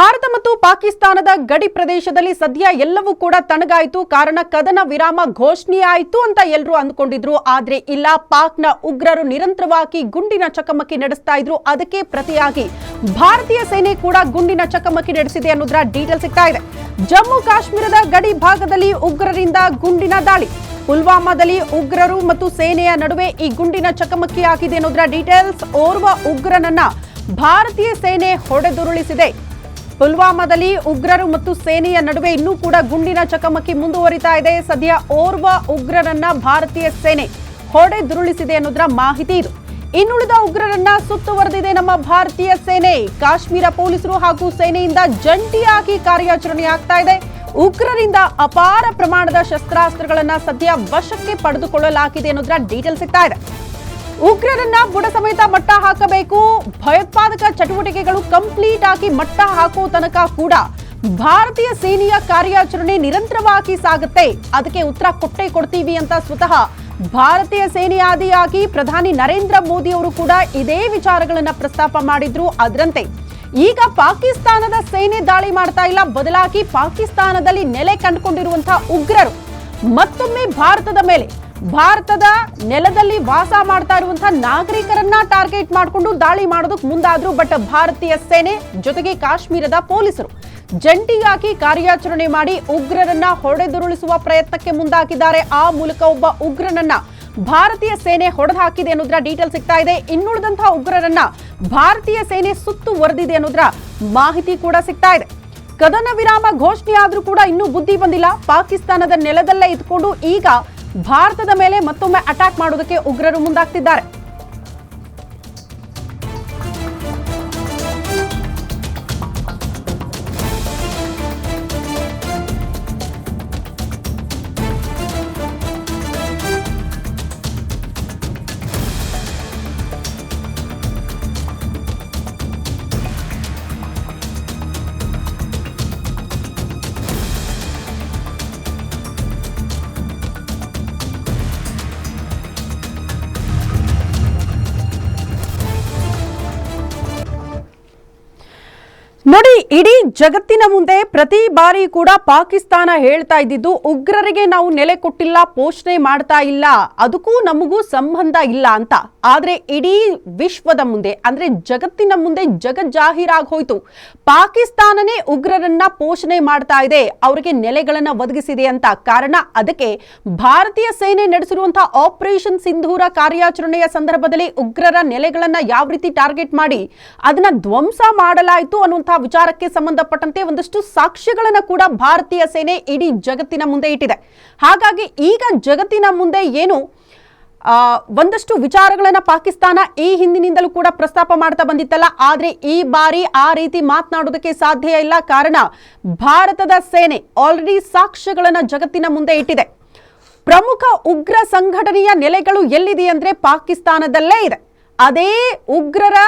ಭಾರತ ಮತ್ತು ಪಾಕಿಸ್ತಾನದ ಗಡಿ ಪ್ರದೇಶದಲ್ಲಿ ಸದ್ಯ ಎಲ್ಲವೂ ಕೂಡ ತಣಗಾಯಿತು ಕಾರಣ ಕದನ ವಿರಾಮ ಘೋಷಣೆಯಾಯಿತು ಅಂತ ಎಲ್ಲರೂ ಅಂದುಕೊಂಡಿದ್ರು. ಆದ್ರೆ ಇಲ್ಲ, ಪಾಕ್ನ ಉಗ್ರರು ನಿರಂತರವಾಗಿ ಗುಂಡಿನ ಚಕಮಕಿ ನಡೆಸ್ತಾ ಇದ್ರು. ಅದಕ್ಕೆ ಪ್ರತಿಯಾಗಿ ಭಾರತೀಯ ಸೇನೆ ಕೂಡ ಗುಂಡಿನ ಚಕಮಕಿ ನಡೆಸಿದೆ ಅನ್ನೋದರ ಡೀಟೇಲ್ ಸಿಗ್ತಾ ಇದೆ. ಜಮ್ಮು ಕಾಶ್ಮೀರದ ಗಡಿ ಭಾಗದಲ್ಲಿ ಉಗ್ರರಿಂದ ಗುಂಡಿನ ದಾಳಿ. ಪುಲ್ವಾಮಾದಲ್ಲಿ ಉಗ್ರರು ಮತ್ತು ಸೇನೆಯ ನಡುವೆ ಈ ಗುಂಡಿನ ಚಕಮಕಿ ಆಗಿದೆ ಅನ್ನೋದರ ಡೀಟೇಲ್ಸ್ ಓರ್ವ ಉಗ್ರನನ್ನ ಭಾರತೀಯ ಸೇನೆ ಹೊಡೆದುರುಳಿಸಿದೆ. ಪುಲ್ವಾಮಾದಲ್ಲಿ ಉಗ್ರರು ಮತ್ತು ಸೇನೆಯ ನಡುವೆ ಇನ್ನೂ ಕೂಡ ಗುಂಡಿನ ಚಕಮಕಿ ಮುಂದುವರಿತಾ ಇದೆ. ಸದ್ಯ ಓರ್ವ ಉಗ್ರರನ್ನ ಭಾರತೀಯ ಸೇನೆ ಹೊಡೆದುರುಳಿಸಿದೆ ಅನ್ನೋದರ ಮಾಹಿತಿ ಇದು. ಇನ್ನುಳಿದ ಉಗ್ರರನ್ನ ಸುತ್ತುವರೆದಿದೆ ನಮ್ಮ ಭಾರತೀಯ ಸೇನೆ. ಕಾಶ್ಮೀರ ಪೊಲೀಸರು ಹಾಗೂ ಸೇನೆಯಿಂದ ಜಂಟಿಯಾಗಿ ಕಾರ್ಯಾಚರಣೆ ಆಗ್ತಾ ಇದೆ. ಉಗ್ರರಿಂದ ಅಪಾರ ಪ್ರಮಾಣದ ಶಸ್ತ್ರಾಸ್ತ್ರಗಳನ್ನ ಸದ್ಯ ವಶಕ್ಕೆ ಪಡೆದುಕೊಳ್ಳಲಾಗಿದೆ ಅನ್ನೋದರ ಡೀಟೇಲ್ ಸಿಗ್ತಾ ಇದೆ. ಉಗ್ರರನ್ನ ಬುಡ ಸಮೇತ ಮಟ್ಟ ಹಾಕಬೇಕು. ಭಯೋತ್ಪಾದಕ ಚಟುವಟಿಕೆಗಳು ಕಂಪ್ಲೀಟ್ ಆಗಿ ಮಟ್ಟ ಹಾಕೋ ತನಕ ಕೂಡ ಭಾರತೀಯ ಸೇನೆಯ ಕಾರ್ಯಾಚರಣೆ ನಿರಂತರವಾಗಿ ಸಾಗುತ್ತೆ. ಅದಕ್ಕೆ ಉತ್ತರ ಕೊಟ್ಟೆ ಕೊಡ್ತೀವಿ ಅಂತ ಸ್ವತಃ ಭಾರತೀಯ ಸೇನೆಯಾದಿಯಾಗಿ ಪ್ರಧಾನಿ ನರೇಂದ್ರ ಮೋದಿ ಅವರು ಕೂಡ ಇದೇ ವಿಚಾರಗಳನ್ನ ಪ್ರಸ್ತಾಪ ಮಾಡಿದ್ರು ಅದರಂತೆ. ಈಗ ಪಾಕಿಸ್ತಾನದ ಸೇನೆ ದಾಳಿ ಮಾಡ್ತಾ ಇಲ್ಲ. ಬದಲಾಗಿ ಪಾಕಿಸ್ತಾನದಲ್ಲಿ ನೆಲೆ ಕಂಡುಕೊಂಡಿರುವಂತಹ ಉಗ್ರರು ಮತ್ತೊಮ್ಮೆ ಭಾರತದ ಮೇಲೆ ಭಾರತದ ನೆಲದಲ್ಲಿ ವಾಸ ಮಾಡ್ತಾ ಇರುವಂತಹ ನಾಗರಿಕರನ್ನ ಟಾರ್ಗೆಟ್ ಮಾಡಿಕೊಂಡು ದಾಳಿ ಮಾಡೋದಕ್ಕೆ ಮುಂದಾದ್ರು ಬಟ್ ಭಾರತೀಯ ಸೇನೆ ಜೊತೆಗೆ ಕಾಶ್ಮೀರದ ಪೊಲೀಸರು ಜಂಟಿಯಾಗಿ ಕಾರ್ಯಾಚರಣೆ ಮಾಡಿ ಉಗ್ರರನ್ನ ಹೊಡೆದುರುಳಿಸುವ ಪ್ರಯತ್ನಕ್ಕೆ ಮುಂದಾಗಿದ್ದಾರೆ. ಆ ಮೂಲಕ ಒಬ್ಬ ಉಗ್ರನನ್ನ ಭಾರತೀಯ ಸೇನೆ ಹೊಡೆದು ಹಾಕಿದೆ ಅನ್ನೋದ್ರ ಡೀಟೇಲ್ ಸಿಗ್ತಾ ಇದೆ. ಇನ್ನುಳಿದಂತಹ ಉಗ್ರರನ್ನ ಭಾರತೀಯ ಸೇನೆ ಸುತ್ತುವರೆದಿದೆ ಅನ್ನೋದ್ರ ಮಾಹಿತಿ ಕೂಡ ಸಿಗ್ತಾ ಇದೆ. ಕದನ ವಿರಾಮ ಘೋಷಣೆ ಆದ್ರೂ ಕೂಡ ಇನ್ನೂ ಬುದ್ಧಿ ಬಂದಿಲ್ಲ. ಪಾಕಿಸ್ತಾನದ ನೆಲದಲ್ಲೇ ಇದ್ಕೊಂಡು ಈಗ ಭಾರತದ ಮೇಲೆ ಮತ್ತೊಮ್ಮೆ ಅಟ್ಯಾಕ್ ಮಾಡೋದಕ್ಕೆ ಉಗ್ರರು ಮುಂದಾಗ್ತಿದ್ದಾರೆ. ನೋಡಿ, ಇಡೀ ಜಗತ್ತಿನ ಮುಂದೆ ಪ್ರತಿ ಬಾರಿ ಕೂಡ ಪಾಕಿಸ್ತಾನ ಹೇಳ್ತಾ ಇದ್ದಿದ್ದು, ಉಗ್ರರಿಗೆ ನಾವು ನೆಲೆ ಕೊಟ್ಟಿಲ್ಲ, ಪೋಷಣೆ ಮಾಡ್ತಾ ಇಲ್ಲ, ಅದಕ್ಕೂ ನಮಗೂ ಸಂಬಂಧ ಇಲ್ಲ ಅಂತ. ಆದ್ರೆ ಇಡೀ ವಿಶ್ವದ ಮುಂದೆ, ಅಂದರೆ ಜಗತ್ತಿನ ಮುಂದೆ ಜಗಜ್ಜಾಹೀರಾಗಿ ಹೋಯಿತು. ಪಾಕಿಸ್ತಾನನೇ ಉಗ್ರರನ್ನ ಪೋಷಣೆ ಮಾಡ್ತಾ ಇದೆ, ಅವರಿಗೆ ನೆಲೆಗಳನ್ನು ಒದಗಿಸಿದೆ ಅಂತ. ಕಾರಣ ಅದಕ್ಕೆ ಭಾರತೀಯ ಸೇನೆ ನಡೆಸಿರುವಂತಹ ಆಪರೇಷನ್ ಸಿಂಧೂರ ಕಾರ್ಯಾಚರಣೆಯ ಸಂದರ್ಭದಲ್ಲಿ ಉಗ್ರರ ನೆಲೆಗಳನ್ನ ಯಾವ ರೀತಿ ಟಾರ್ಗೆಟ್ ಮಾಡಿ, ಅದನ್ನ ಧ್ವಂಸ ಮಾಡಲಾಯಿತು ಅನ್ನುವಂತಹ ವಿಚಾರಕ್ಕೆ ಸಂಬಂಧಪಟ್ಟಂತೆ ಒಂದಷ್ಟು ಸಾಕ್ಷ್ಯಗಳನ್ನ ಕೂಡ ಭಾರತೀಯ ಸೇನೆ ಇಡೀ ಜಗತ್ತಿನ ಮುಂದೆ ಇಟ್ಟಿದೆ. ಹಾಗಾಗಿ ಈಗ ಜಗತ್ತಿನ ಮುಂದೆ ಏನು ಒಂದಷ್ಟು ವಿಚಾರಗಳನ್ನು ಪಾಕಿಸ್ತಾನ ಈ ಹಿಂದಿನಿಂದಲೂ ಕೂಡ ಪ್ರಸ್ತಾಪ ಮಾಡ್ತಾ ಬಂದಿತ್ತಲ್ಲ. ಆದರೆ ಈ ಬಾರಿ ಆ ರೀತಿ ಮಾತನಾಡೋದಕ್ಕೆ ಸಾಧ್ಯ ಇಲ್ಲ. ಕಾರಣ ಭಾರತದ ಸೇನೆ ಆಲ್ರೆಡಿ ಸಾಕ್ಷ್ಯಗಳನ್ನು ಜಗತ್ತಿನ ಮುಂದೆ ಇಟ್ಟಿದೆ. ಪ್ರಮುಖ ಉಗ್ರ ಸಂಘಟನೆಯ ನೆಲೆಗಳು ಎಲ್ಲಿದೆ ಅಂದ್ರೆ ಪಾಕಿಸ್ತಾನದಲ್ಲೇ ಇದೆ. ಅದೇ ಉಗ್ರರ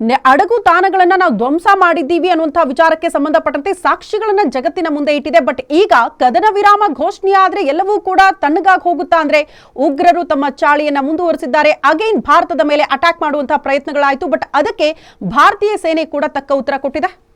ಅಡಗು ತಾಣಗಳನ್ನ ನಾವು ಧ್ವಂಸ ಮಾಡಿದ್ದೀವಿ ಅನ್ನುವಂತಹ ವಿಚಾರಕ್ಕೆ ಸಂಬಂಧಪಟ್ಟಂತೆ ಸಾಕ್ಷಿಗಳನ್ನ ಜಗತ್ತಿನ ಮುಂದೆ ಇಟ್ಟಿದೆ. ಬಟ್ ಈಗ ಕದನ ವಿರಾಮ ಘೋಷಣೆ ಆದ್ರೆ ಎಲ್ಲವೂ ಕೂಡ ತಣ್ಣಗಾಗಿ ಹೋಗುತ್ತಾ ಅಂದ್ರೆ ಉಗ್ರರು ತಮ್ಮ ಚಾಳಿಯನ್ನ ಮುಂದುವರಿಸಿದ್ದಾರೆ. ಅಗೈನ್ ಭಾರತದ ಮೇಲೆ ಅಟ್ಯಾಕ್ ಮಾಡುವಂತಹ ಪ್ರಯತ್ನಗಳಾಯಿತು. ಬಟ್ ಅದಕ್ಕೆ ಭಾರತೀಯ ಸೇನೆ ಕೂಡ ತಕ್ಕ ಉತ್ತರ ಕೊಟ್ಟಿದೆ.